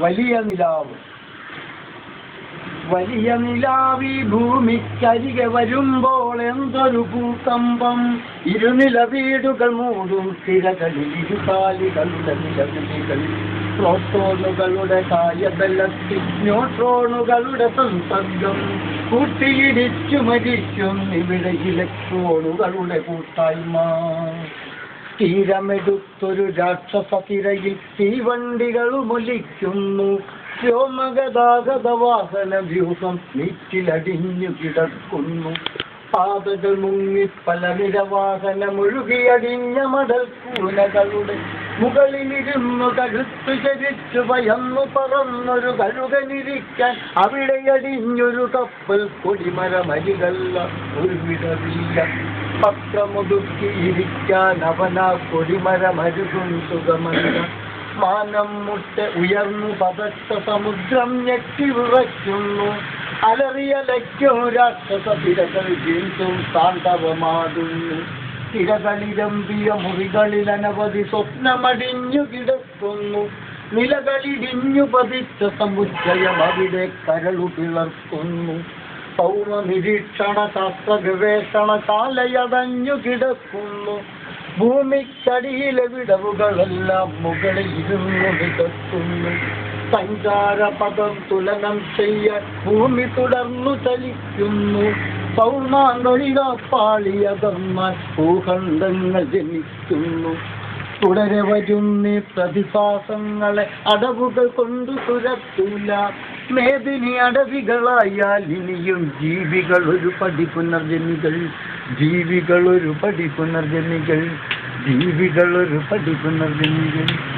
വലിയ നിലാവ്. വലിയ നിലാവി ഭൂമിക്കരികെ വരുമ്പോൾ എന്തൊരു ഭൂകമ്പം. ഇരുനില വീടുകൾ മൂടും തിരകളിൽ ഇരുകാലികളുടെ നിലവിളികൾ. പ്രോട്ടോണുകളുടെ കായബലത്തിൽ ന്യൂട്രോണുകളുടെ സംസർഗം കൂട്ടിയിടിച്ചു മരിക്കും ഇവിടെ ഇലക്ട്രോണുകളുടെ കൂട്ടായ്മ. തീരമെടുത്തൊരു രാക്ഷസ തിരയിൽ മുലിക്കുന്നു വ്യോമഗതാഗത വാഹന വ്യൂഹം നീറ്റിലടിഞ്ഞു കിടക്കുന്നു. പാതകൾ മുങ്ങി പല നിരവാഹന മുഴുകിയടിഞ്ഞ മടൽ കൂനകളുടെ മുകളിലിരുന്നു കഴുത്തു ചരിച്ചു ഭയന്നു പറന്നൊരു കഴുകനിരിക്കാൻ അവിടെ അടിഞ്ഞൊരു കപ്പൽ കൊടിമരമരികല്ല ഒരു വിടവില്ല പത്രമൊതുക്കിയിരിക്കാൻ അവനാ കൊടിമരമരുകും സുഖമല്ല. മാനം മുട്ട ഉയർന്നു പതച്ച സമുദ്രം ഞെട്ടി വിറയ്ക്കുന്നു. അലറിയലയ്ക്കും രാക്ഷസ തിരകൾ വീണ്ടും താണ്ഡവമാടുന്നു. തിരകളിരമ്പിയ മുറികളിൽ അനവധി സ്വപ്നമടിഞ്ഞു കിടക്കുന്നു. നിലകളിടിഞ്ഞു പതിച്ച സമുച്ചയം അവിടെ കരളു പിളർക്കുന്നു. പൗമ നിരീക്ഷണ ശാസ്ത്ര ഗവേഷണ ശാലയടഞ്ഞു കിടക്കുന്നു. ഭൂമിക്കടിയിലെ വിടവുകളെല്ലാം മുകളിൽ ഇരുന്നു കിടക്കുന്നു സഞ്ചാര പദം തുലനം ചെയ്യാൻ ഭൂമി തുടർന്നു ചലിക്കുന്നു. പൗർണാങ്കളികാപ്പാളിയകന്നാൽ ഭൂഖണ്ഡങ്ങൾ ജനിക്കുന്നു. തുടരെ വരുന്ന പ്രതിഭാസങ്ങളെ അടവുകൾ കൊണ്ടു തുരത്തൂല. മേദിനി അടവികളായാൽ ഇനിയും ജീവികൾ ഒരു പടി പുനർജനികൾ. ജീവികൾ ഒരു പടി പുനർജനികൾ. ജീവികൾ ഒരു പടി പുനർജനികൾ.